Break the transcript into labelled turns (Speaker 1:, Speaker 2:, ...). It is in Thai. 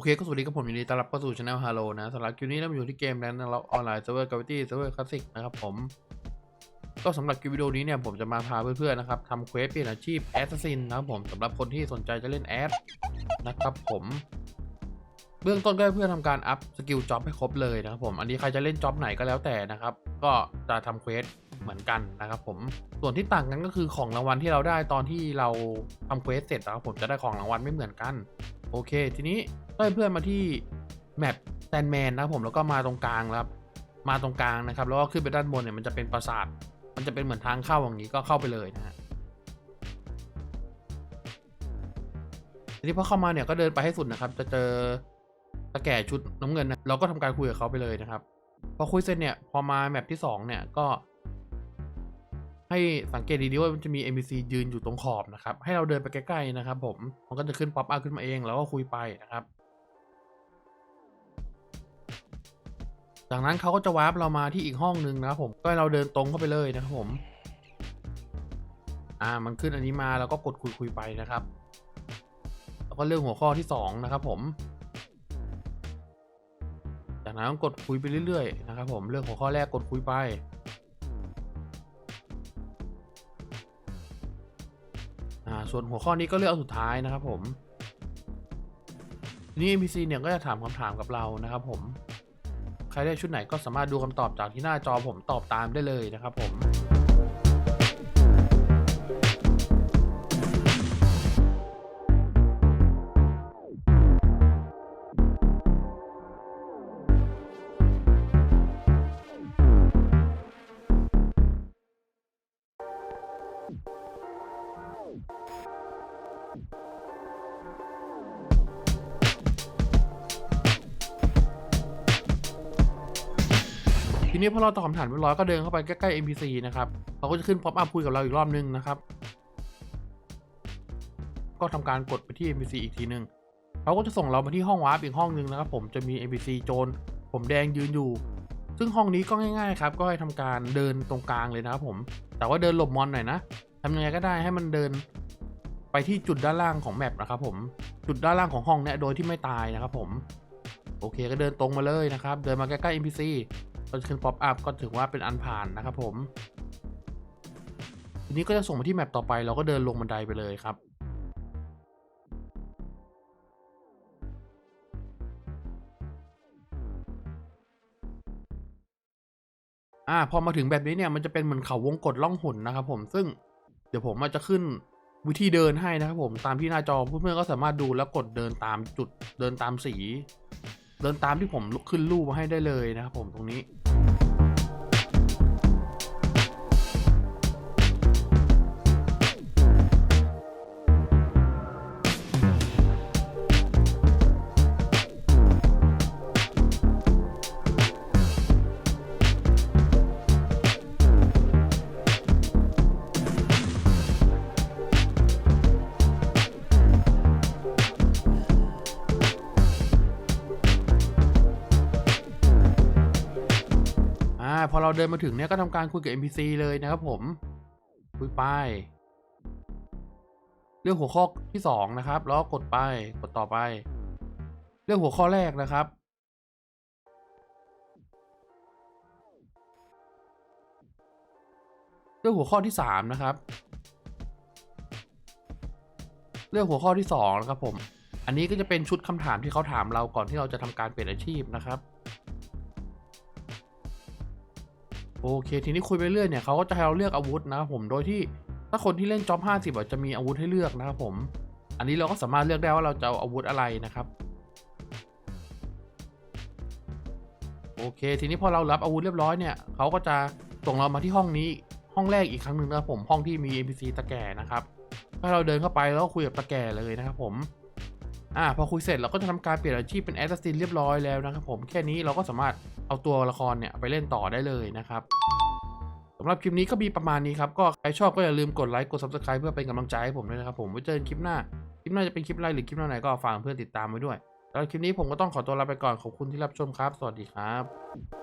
Speaker 1: อเคก็สวัสดีกับผมยินดีต้อนรับเข้าสู่ช anel Halo นะสำหรับคลิปนี้เราอยู่ที่เกมนั้นเราออนไลน์เซิร์ฟเวอร์กราฟิตี้เซิร์ฟเวอร์คลาสสิกนะครับผม ก็สำหรับคลิปวิดีโอนี้เนี่ยผมจะมาพาเพื่อนๆนะครับทำเควสเปลี่ยนอาชีพแอสซัสซินนะครับผมสำหรับคนที่สนใจจะเล่นแอดนะครับผม เบื้องต้นก็เพื่อทำการอัพสกิลจ็อบให้ครบเลยนะครับผมอันนี้ใครจะเล่นจ็อบไหนก็แล้วแต่นะครับ ก็จะทำเควสเหมือนกันนะครับผมส่วนที่ต่างกันก็คือของรางวัลที่เราได้ตอนที่เราทำเควสเสร็จนะครับผมจะได้ของรางวัลไม่เหมือนกัน โอเค ทีนี้ก็ให้เพื่อนมาที่แมปแซนแมนนะครับผมแล้วก็มาตรงกลางครับ มาตรงกลางนะครับ แล้วก็ขึ้นไปด้านบนเนี่ยมันจะเป็นปราสาท มันจะเป็นเหมือนทางเข้าอย่างนี้ก็เข้าไปเลยนะฮะทีนี้พอเข้ามาเนี่ยก็เดินไปให้สุดนะครับ จะเจอตะแก่ชุดน้ำเงินนะเราก็ทำการคุยกับเขาไปเลยนะครับ พอคุยเสร็จเนี่ยพอมาแมปที่สองเนี่ยก็ ให้สังเกตดีๆว่ามันจะมี NPC ยืนอยู่ตรงขอบนะครับ ให้เราเดินไปใกล้ๆนะครับผม มันก็จะขึ้นป๊อปอัพขึ้นมาเอง แล้วก็คุยไปนะครับ จากนั้นเขาก็จะวาร์ปเรามาที่อีกห้องหนึ่งนะครับผม ก็ให้เราเดินตรงเข้าไปเลยนะครับผม อ่า มันขึ้นอันนี้มาแล้วก็กดคุยคุยๆไปนะครับ แล้วก็เรื่องหัวข้อที่สองนะครับผม จากนั้นก็กดคุยไปเรื่อยๆนะครับผม เรื่องหัวข้อแรกกดคุยไป ส่วนหัวข้อนี้ก็เลือกเอาสุดท้ายนะครับผมทีนี้ NPC เนี่ยก็จะถามคำถามกับเรานะครับผม ใครได้ชุดไหนก็สามารถดูคำตอบจากที่หน้าจอผมตอบตามได้เลยนะครับผม ทีนี้พอเราตอบคำถามเรียบร้อยก็เดินเข้าไปใกล้ๆ NPC นะครับเขาก็จะขึ้น pop up คุยกับเราอีกรอบนึงนะครับ ก็ทำการกดไปที่ NPC อีกทีนึงเขาก็จะส่งเรามาที่ห้องวาร์ปอีกห้องนึงนะครับ ผมจะมี NPC โจรผมแดงยืนอยู่ ซึ่งห้องนี้ก็ง่ายๆครับก็ให้ทำการเดินตรงกลางเลยนะครับผมแต่ว่าเดินหลบมอนหน่อยนะทำยังไงก็ได้ให้มันเดินไปที่จุดด้านล่างของแมปนะครับผมจุดด้านล่างของห้องเนี่ยโดยที่ไม่ตายนะครับผม โอเคก็เดินตรงมาเลยนะครับ เดินมาใกล้ๆ NPC ก็จะขึ้นป๊อปอัพก็ถือว่าเป็นอันผ่านนะครับผม ทีนี้ก็จะส่งมาที่แมปต่อไปเราก็เดินลงบันไดไปเลยครับอ่าพอมาถึงแบบนี้เนี่ยมันจะเป็นเหมือนเขาวงกดล่องหนนะครับผมซึ่งเดี๋ยวผมอาจจะขึ้นวิธีเดินให้นะครับผมตามที่หน้าจอเพื่อนๆก็สามารถดูแล้วกดเดินตามจุดเดินตามสี เดินตามที่ผมลุกขึ้นรูปมาให้ได้เลยนะครับผมตรงนี้ พอเราเดินมาถึงเนี่ยก็ทำการคุยกับ NPC เลยนะครับผม คุยไป เรื่องหัวข้อที่สองนะครับ แล้วก็กดไป กดต่อไป เรื่องหัวข้อแรกนะครับ เรื่องหัวข้อที่สามนะครับ เรื่องหัวข้อที่สองนะครับผม อันนี้ก็จะเป็นชุดคำถามที่เขาถามเราก่อนที่เราจะทำการเปลี่ยนอาชีพนะครับ โอเคทีนี้คุยไปเรื่อยเนี่ยเขาก็จะให้เราเลือกอาวุธนะครับผมโดยที่ถ้าคนที่เล่นจ็อบ50อะจะมีอาวุธให้เลือกนะครับผม อันนี้เราก็สามารถเลือกได้ว่าเราจะเอาอาวุธอะไรนะครับ โอเค ทีนี้พอเรารับอาวุธเรียบร้อยเนี่ยเขาก็จะส่งเรามาที่ห้องนี้ห้องแรกอีกครั้งหนึ่งนะครับผมห้องที่มี NPC ตะแก่นะครับถ้าเราเดินเข้าไปแล้วก็คุยกับตะแก่เลยนะครับผม อ่าพอคุยเสร็จเราก็จะทำการเปลี่ยนอาชีพเป็นแอสซัสซินเรียบร้อยแล้วนะครับผมแค่นี้เราก็สามารถเอาตัวละครเนี่ยไปเล่นต่อได้เลยนะครับสำหรับคลิปนี้ก็มีประมาณนี้ครับ ก็ใครชอบก็อย่าลืมกดไลค์กด subscribe เพื่อเป็นกำลังใจให้ผมด้วยนะครับผมไว้เจอกันคลิปหน้า คลิปหน้าจะเป็นคลิปอะไรหรือคลิปไหนก็ฝากเพื่อนติดตามไว้ด้วยแล้วคลิปนี้ผมก็ต้องขอตัวลาไปก่อนขอบคุณที่รับชมครับ สวัสดีครับ